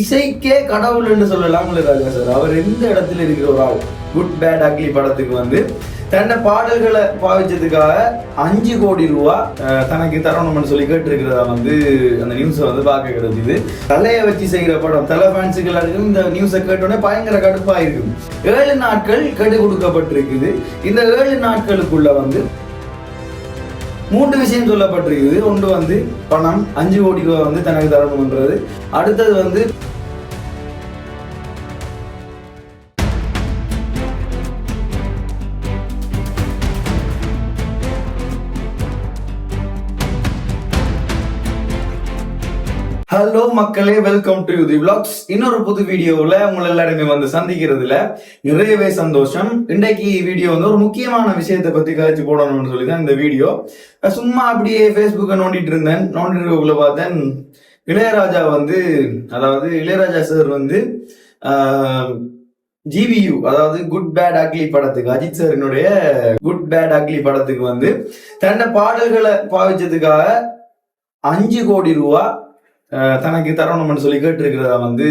இசைக்கே கடவுள் என்று சொல்லலாம் ராஜா சார். அவர் எந்த இடத்துல இருக்கிற ஒரு ஆள் குட் பேட் அக்லி படத்துக்கு வந்து தன்னை பாடல்களை பாவிச்சதுக்காக அஞ்சு கோடி ரூபா தனக்கு தரணும்னு சொல்லி கேட்டிருக்கிறதா வந்து அந்த நியூஸை வந்து பார்க்க கிடைச்சிது. தலையை வச்சு செய்கிற படம் தலை ஃபேன்ஸுகள் இருக்கும் இந்த நியூஸை கேட்டோடனே பயங்கர கடுப்பா இருக்கும் ஏழு நாட்கள் கெடு கொடுக்கப்பட்டிருக்குது. இந்த ஏழு நாட்களுக்குள்ள வந்து மூன்று விஷயம் சொல்லப்பட்டிருக்குது ஒன்று வந்து பணம் அஞ்சு கோடி ரூபாய் வந்து தனக்கு தரணும்ன்றது. அடுத்தது வந்து ஹலோ மக்களே வெல்கம் டு தி விளாக்ஸ் இன்னொரு புது வீடியோவில் உங்களை எல்லாருமே வந்து சந்திக்கிறதுல நிறையவே சந்தோஷம். இன்றைக்கு வீடியோ வந்து ஒரு முக்கியமான விஷயத்தை பற்றி கழிச்சு போடணும்னு சொல்லி தான் இந்த வீடியோ. சும்மா அப்படியே ஃபேஸ்புக்கை நோண்டிட்டு இருந்தேன். நோண்டிட்டு பார்த்தேன் இளையராஜா வந்து அதாவது இளையராஜா சார் வந்து ஜிவியு அதாவது குட் பேட் அக்லி படத்துக்கு அஜித் சாரினுடைய குட் பேட் அக்லி படத்துக்கு வந்து தன்னை பாடல்களை பாவிச்சதுக்காக அஞ்சு கோடி ரூபா தனக்கு தரணும்னு சொல்லி கேட்டிருக்கிறதா வந்து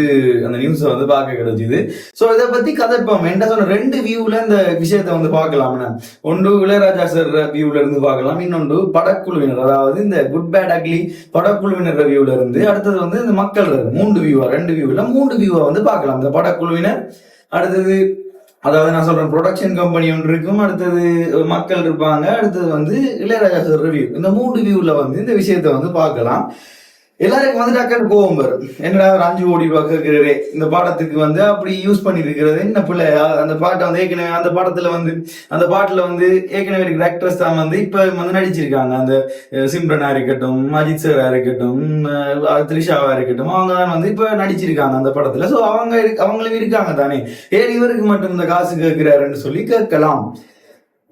அந்த நியூஸை வந்து பார்க்க கிடைச்சிது. ஸோ இதை பத்தி கதைப்போம். என்ன சொன்ன ரெண்டு வியூவில் இந்த விஷயத்தை வந்து பார்க்கலாம்னு ஒன்று இளையராஜா சார் வியூவில் இருந்து பார்க்கலாம். இன்னொன்று படக்குழுவினர். அதாவது இந்த குட் பேட் அக்லி படக்குழுவினர் வியூவில் இருந்து. அடுத்தது வந்து இந்த மக்கள் மூன்று வியூவா ரெண்டு வியூவில் மூன்று வியூவா வந்து பார்க்கலாம். இந்த படக்குழுவினர். அடுத்தது அதாவது நான் சொல்றேன் ப்ரொடக்ஷன் கம்பெனி ஒன்று இருக்கும். அடுத்தது மக்கள் இருப்பாங்க. அடுத்தது வந்து இளையராஜா சார் ரிவ்யூ இந்த மூணு வியூவில் வந்து இந்த விஷயத்தை வந்து பார்க்கலாம். எல்லாருக்கும் வந்து டக்குன்னு கோவம் வரும். என்னடா ஒரு அஞ்சு கோடி ரூபாய் கேட்கிறதே இந்த பாடத்துக்கு வந்து அப்படி யூஸ் பண்ணிருக்கிறது. என்ன பிள்ளை அந்த பாட்டை வந்து ஏற்கனவே அந்த படத்துல வந்து அந்த பாட்டுல வந்து ஏற்கனவே இருக்கிற ஆக்ட்ரஸ் தான் வந்து இப்ப வந்து நடிச்சிருக்காங்க. அந்த சிம்ரனா இருக்கட்டும் அஜித் சாரா இருக்கட்டும் அஹ், த்ரிஷாவா இருக்கட்டும் அவங்க தான் வந்து இப்ப நடிச்சிருக்காங்க அந்த படத்துல. சோ அவங்க அவங்களும் இருக்காங்க தானே. ஏன் இவருக்கு மட்டும் இந்த காசு கேட்கிறாருன்னு சொல்லி கேட்கலாம்.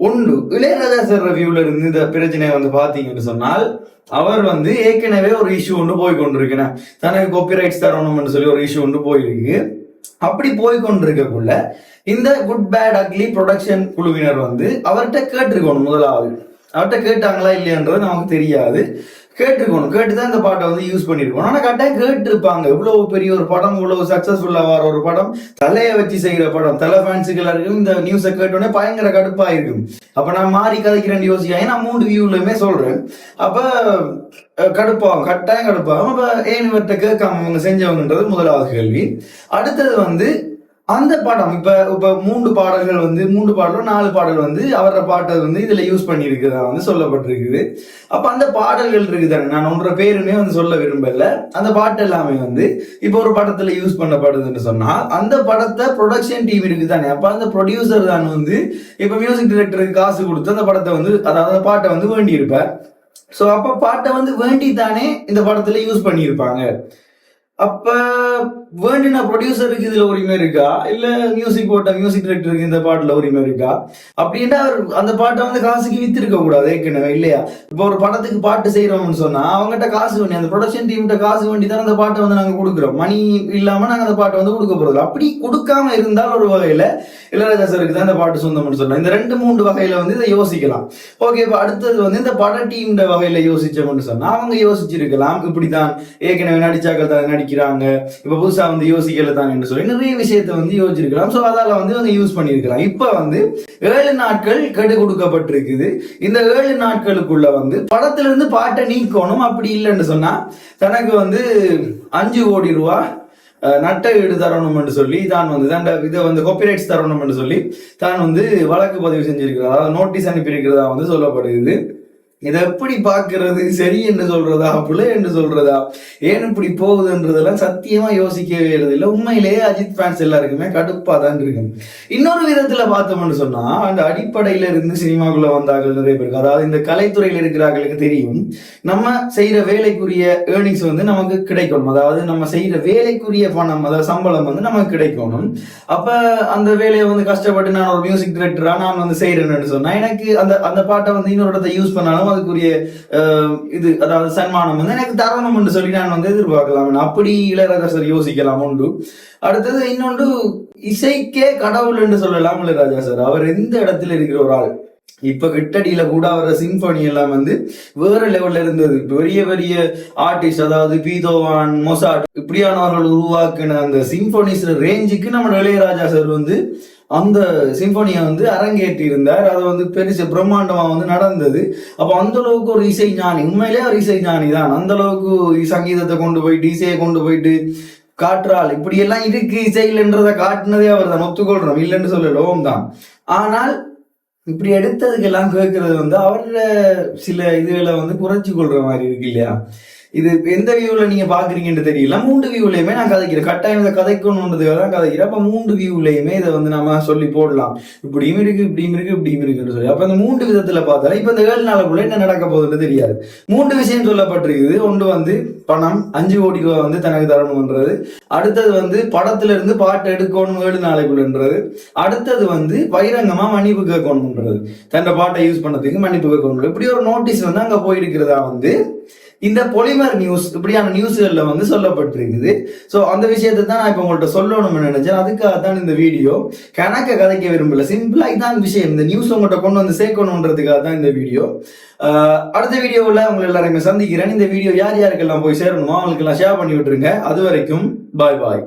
உண்டு. இளையராஜாசர் ரிவ்யூல இருந்து இந்த பிரச்சனையை வந்து பாத்தீங்கன்னு சொன்னால் அவர் வந்து ஏற்கனவே ஒரு இஷ்யூ ஒன்று போய் கொண்டிருக்கிறேன் தனக்கு காப்பிரைட்ஸ் தரணும்னு சொல்லி ஒரு இஷ்யூ ஒன்று போயிருக்கு. அப்படி போய் கொண்டிருக்கக்குள்ள இந்த குட் பேட் அக்லி ப்ரொடக்ஷன் குழுவினர் வந்து அவர்கிட்ட கேட்டிருக்கணும் முதலாவது. அவர்கிட்ட கேட்டாங்களா இல்லையான்றது நமக்கு தெரியாது. கேட்டிருக்கணும் கேட்டு தான் இந்த பாட்டை வந்து யூஸ் பண்ணிருக்கணும் ஆனா கட்டாயம் கேட்டிருப்பாங்க. இவ்வளவு பெரிய ஒரு படம் இவ்வளவு சக்சஸ்ஃபுல்லா வர ஒரு படம் தலையை வச்சு செய்கிற படம். தலை ஃபேன்ஸுக்கு எல்லாருக்கும் இந்த நியூஸை கேட்டோடனே பயங்கர கடுப்பா இருக்கும் அப்ப நான் மாறி கதைக்கிறேன் யோசிக்க நான் மூணு வியூலயுமே சொல்றேன். அப்ப கடுப்பாகும். கட்டாயம் கடுப்பாகும். அப்ப ஏன் இவர்கிட்ட கேட்காம அவங்க செஞ்சவங்கன்றது முதலாவது கேள்வி. அடுத்தது வந்து அந்த பாடம் இப்ப இப்ப மூன்று பாடல்கள் வந்து மூன்று பாடலும் நாலு பாடல் வந்து அவரோட பாட்டை வந்து இதுல யூஸ் பண்ணியிருக்கிறதா வந்து சொல்லப்பட்டிருக்குது. அப்ப அந்த பாடல்கள் இருக்குதானே? நான் ஒன்ற பேருமே வந்து சொல்ல விரும்பல. அந்த பாட்டு எல்லாமே வந்து இப்போ ஒரு படத்துல யூஸ் பண்ணப்படுதுன்னு சொன்னா அந்த படத்தை ப்ரொடக்ஷன் டீம் இருக்குதானே? அப்ப அந்த ப்ரொடியூசர் தான் வந்து இப்ப மியூசிக் டிரெக்டருக்கு காசு கொடுத்து அந்த படத்தை வந்து அதாவது அந்த பாட்டை வந்து வேண்டி இருப்பார் ஸோ அப்போ பாட்டை வந்து வேண்டி தானே இந்த படத்துல யூஸ் பண்ணியிருப்பாங்க. அப்ப வேண்டின ப்ரொடியூசருக்கு இதுல உரிமை இருக்கா? இல்ல மியூசிக் போட்ட மியூசிக் டைரக்டருக்கு இந்த பாட்டுல உரிமை இருக்கா? அப்படின்னா அவர் அந்த பாட்டை வந்து காசுக்கு வித்திருக்க கூடாது ஏற்கனவே இல்லையா? இப்போ ஒரு படத்துக்கு பாட்டு செய்யறோம்னு சொன்னா அவங்ககிட்ட காசு வேண்டி அந்த ப்ரொடக்ஷன் டீம்கிட்ட காசு வேண்டி தான் அந்த பாட்டை வந்து நாங்க கொடுக்குறோம். மணி இல்லாம நாங்க அந்த பாட்டை வந்து கொடுக்க போறது அப்படி கொடுக்காம இருந்தால் ஒரு வகையில இளையராஜா சாருக்கு தான் இந்த பாட்டு சொந்தம்னு சொல்லலாம் இந்த ரெண்டு மூன்று வகையில வந்து இதை யோசிக்கலாம். ஓகே இப்போ அடுத்தது வந்து இந்த பட டீம் வகையில யோசிச்சோம்னு சொன்னா அவங்க யோசிச்சிருக்கலாம். இப்படிதான் ஏற்கனவே நடிச்சாக்கள் தான் நடிக்க நடிக்கிறாங்க இப்போ புதுசா வந்து யோசிக்கல தான் என்று சொல்லி நிறைய விஷயத்தை வந்து யோசிச்சிருக்கலாம். ஸோ அதால வந்து அவங்க யூஸ் பண்ணியிருக்கலாம். இப்போ வந்து ஏழு நாட்கள் கெடு கொடுக்கப்பட்டிருக்குது. இந்த ஏழு நாட்களுக்குள்ள வந்து படத்துல இருந்து பாட்டை நீக்கணும். அப்படி இல்லைன்னு சொன்னா தனக்கு வந்து அஞ்சு கோடி ரூபா நட்ட ஈடு தரணும்னு சொல்லி தான் வந்து தான் இதை வந்து காப்பிரைட்ஸ் தரணும்னு சொல்லி தான் வந்து வழக்கு பதிவு செஞ்சிருக்கிறதா நோட்டீஸ் அனுப்பியிருக்கிறதா வந்து சொல்லப்படுகிறது. இதை எப்படி பார்க்கறது சரி என்று சொல்றதா பிள்ளை என்று சொல்றதா? ஏன் இப்படி போகுதுன்றதெல்லாம் சத்தியமா யோசிக்கவே இல்லை உண்மையிலேயே அஜித் ஃபேன்ஸ் எல்லாருக்குமே கடுப்பா தான் இருக்கு இன்னொரு விதத்துல பார்த்தோம்னு சொன்னா அந்த அடிப்படையில இருந்து சினிமாக்குள்ள வந்தார்கள் நிறைய பேருக்கு. அதாவது இந்த கலைத்துறையில இருக்கிறார்களுக்கு தெரியும். நம்ம செய்யற வேலைக்குரிய ஏர்னிங்ஸ் வந்து நமக்கு கிடைக்கணும். அதாவது நம்ம செய்யற வேலைக்குரிய பணம் அதாவது சம்பளம் வந்து நமக்கு கிடைக்கணும். அப்ப அந்த வேலையை வந்து கஷ்டப்பட்டு நான் ஒரு மியூசிக் டிரெக்டரா நான் வந்து செய்யறேன்னு சொன்னா எனக்கு அந்த அந்த பாட்டை வந்து இன்னொரு இடத்த யூஸ் பண்ணாலும் அதுக்குரிய இது அதாவது சன்மானம் வந்து எனக்கு தரணும்னு சொல்லி நான் வந்து எதிர்பார்க்கலாம். அப்படி இளையராஜா யோசிக்கலாம் உண்டு. அடுத்தது இன்னொன்று இசைக்கே கடவுள் என்று சொல்லலாம் இளையராஜா சார். அவர் எந்த இடத்துல இருக்கிற ஒரு ஆள்? இப்ப கிட்டடியில கூட அவர சிம்பனி எல்லாம் வந்து வேற லெவல்ல இருந்தது. பெரிய பெரிய ஆர்டிஸ்ட் அதாவது பீதோவான் மொசாட் இப்படியானவர்கள் உருவாக்கின அந்த சிம்பனிஸ் ரேஞ்சுக்கு நம்ம இளையராஜா சார் வந்து அந்த சிம்பனியை வந்து அரங்கேற்றி இருந்தார் அது வந்து பெருசு பிரம்மாண்டமாக வந்து நடந்தது. அப்போ அந்த அளவுக்கு ஒரு இசை ஞானி உண்மையிலே ஒரு இசை ஞானி தான். அந்த அளவுக்கு சங்கீதத்தை கொண்டு போயிட்டு இசையை கொண்டு போயிட்டு காற்றால் இப்படி எல்லாம் இருக்கு இசையில்ன்றதை காட்டினதே அவர் தான். ஒத்துக்கொள்றோம். இல்லைன்னு சொல்லலவும் தான். ஆனால் இப்படி எடுத்ததுக்கெல்லாம் கேட்கறது வந்து அவரோட சில இதுகளை வந்து குறைச்சி கொள்ற மாதிரி இருக்கு இல்லையா? இது எந்த வியூவில் நீங்கள் பார்க்குறீங்கன்னு தெரியல. மூன்று வியூலையுமே நான் கதைக்கிறேன். கட்டாயம் இதை கதைக்கணுன்றதுக்காக தான் கதைக்கிறேன். அப்போ மூன்று வியூலையுமே இதை வந்து நம்ம சொல்லி போடலாம். இப்படியும் இருக்கு இப்படியும் இருக்கு இப்படியும் இருக்குன்னு சொல்லி. அப்போ இந்த மூன்று விதத்தில் பார்த்தாலும் இப்போ இந்த ஏழு நாளுக்குள்ள என்ன நடக்க போகுதுன்னு தெரியாது. மூன்று விஷயம் சொல்லப்பட்டிருக்குது. ஒன்று வந்து பணம். அஞ்சு கோடி ரூபா வந்து தனக்கு தரணும்ன்றது. அடுத்தது வந்து படத்துல இருந்து பாட்டு எடுக்கணும் ஏழு நாளைக்குள்ளன்றது. அடுத்தது வந்து பகிரங்கமா மன்னிப்பு கேட்கணும்ன்றது. தன்னோட பாட்டை யூஸ் பண்ணதுக்கு மன்னிப்பு கேட்கணும் இப்படி ஒரு நோட்டீஸ் வந்து அங்க போயிருக்கிறதா வந்து இந்த பொலிமர் நியூஸ் இப்படியான நியூஸ்களில் வந்து சொல்லப்பட்டிருக்குது. ஸோ அந்த விஷயத்தை தான் நான் இப்போ உங்கள்கிட்ட சொல்லணும்னு நினைச்சேன். அதுக்காக தான் இந்த வீடியோ. கணக்க கதைக்க விரும்பல. சிம்பிளா இதான் விஷயம். இந்த நியூஸ் உங்கள்கிட்ட கொண்டு வந்து சேர்க்கணுன்றதுக்காக தான் இந்த வீடியோ. அடுத்த வீடியோவில் உங்களை எல்லாருமே சந்திக்கிறேன். இந்த வீடியோ யார் யாருக்கெல்லாம் போய் சேரணுமோ அவங்களுக்கெல்லாம் ஷேர் பண்ணி விட்டுருங்க. அது வரைக்கும் பாய் பாய்